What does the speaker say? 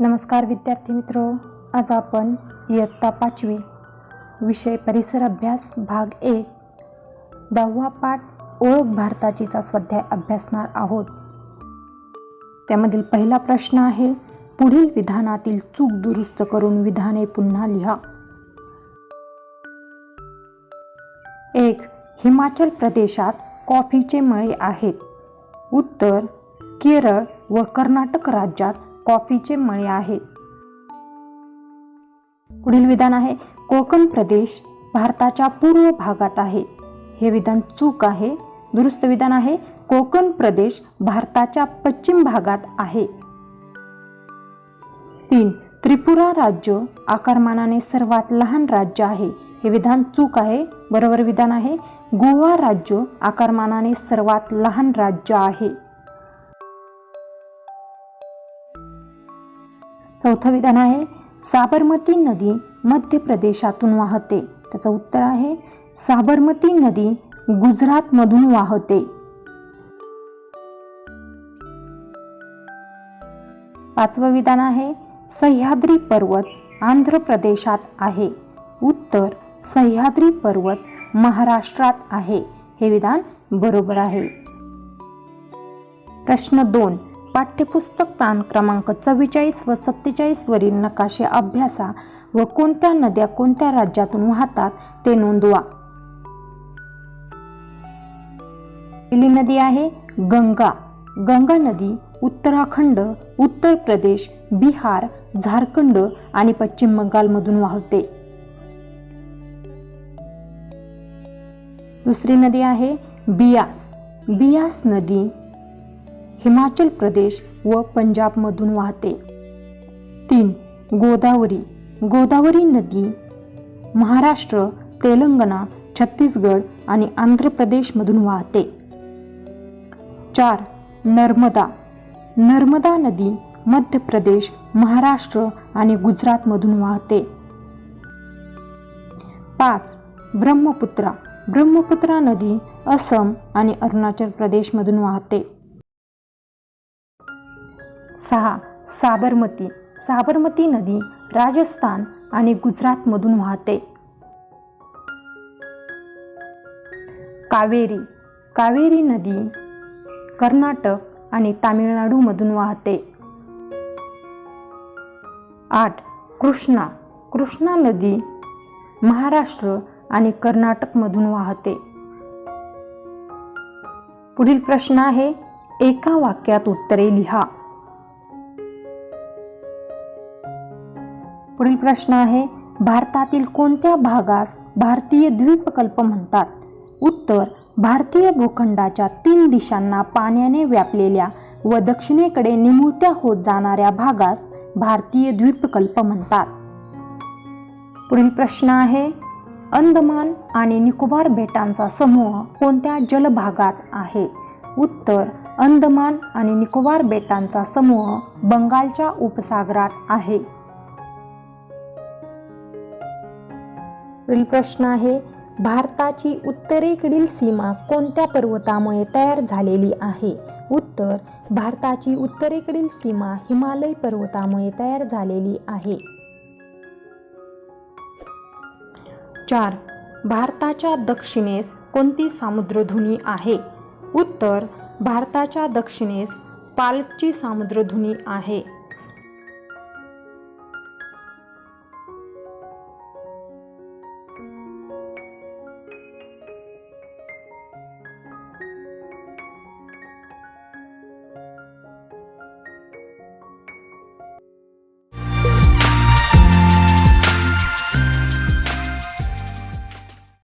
नमस्कार विद्यार्थी मित्र आज आपण इयत्ता पाचवी विषय परिसर अभ्यास भाग एक दहावा पाठ ओळख भारताचीचा स्वाध्याय अभ्यासणार आहोत. त्यामधील पहिला प्रश्न आहे पुढील विधानातील चूक दुरुस्त करून विधाने पुन्हा लिहा. एक हिमाचल प्रदेशात कॉफीचे मळे आहेत. उत्तर केरळ व कर्नाटक राज्यात कॉफीचे मळे आहेत पुढील विधान आहे कोकण प्रदेश भारताच्या पूर्व भागात आहे. हे विधान चूक आहे. दुरुस्त विधान आहे कोकण प्रदेश भारताच्या पश्चिम भागात आहे. तीन त्रिपुरा राज्य आकारमानाने सर्वात लहान राज्य आहे. हे विधान चूक आहे बरोबर विधान आहे. गोवा राज्य आकारमानाने सर्वात लहान राज्य आहे. चौथं विधान आहे साबरमती नदी मध्य प्रदेशातून वाहते. त्याचं उत्तर आहे साबरमती नदी गुजरातमधून वाहते. पाचवं विधान आहे सह्याद्री पर्वत आंध्र प्रदेशात आहे. उत्तर सह्याद्री पर्वत महाराष्ट्रात आहे. हे विधान बरोबर आहे. प्रश्न दोन पाठ्यपुस्तक पान क्रमांक चव्वेचाळीस व सत्तेचाळीसवरील नकाशे अभ्यासा व कोणत्या नद्या कोणत्या राज्यातून वाहतात ते नोंदवा. पहिली नदी आहे गंगा. गंगा नदी उत्तराखंड उत्तर प्रदेश बिहार झारखंड आणि पश्चिम बंगालमधून वाहते. दुसरी नदी आहे बियास. बियास नदी हिमाचल प्रदेश व पंजाबमधून वाहते. तीन गोदावरी. गोदावरी नदी महाराष्ट्र तेलंगणा छत्तीसगड आणि आंध्र प्रदेशमधून वाहते. चार नर्मदा. नर्मदा नदी मध्य प्रदेश महाराष्ट्र आणि गुजरातमधून वाहते. पाच ब्रह्मपुत्रा. ब्रह्मपुत्रा नदी असम आणि अरुणाचल प्रदेशमधून वाहते. सहा साबरमती. साबरमती नदी राजस्थान आणि गुजरातमधून वाहते. कावेरी. कावेरी नदी कर्नाटक आणि तामिळनाडूमधून वाहते. आठ कृष्णा. कृष्णा नदी महाराष्ट्र आणि कर्नाटकमधून वाहते. पुढील प्रश्न आहे एका वाक्यात उत्तरे लिहा. पुढील प्रश्न आहे भारतातील कोणत्या भागास भारतीय द्वीपकल्प म्हणतात? उत्तर भारतीय भूखंडाच्या तीन दिशांना पाण्याने व्यापलेल्या व दक्षिणेकडे निमुळत्या होत जाणाऱ्या भागास भारतीय द्वीपकल्प म्हणतात. पुढील प्रश्न आहे अंदमान आणि निकोबार बेटांचा समूह कोणत्या जलभागात आहे? उत्तर अंदमान आणि निकोबार बेटांचा समूह बंगालच्या उपसागरात आहे. पुढील प्रश्न आहे भारताची उत्तरेकडील सीमा कोणत्या पर्वतामुळे तयार झालेली आहे? उत्तर भारताची उत्तरेकडील सीमा हिमालय पर्वतामुळे तयार झालेली आहे. चार भारताच्या दक्षिणेस कोणती सामुद्रधुनी आहे? उत्तर भारताच्या दक्षिणेस पालकची सामुद्रधुनी आहे.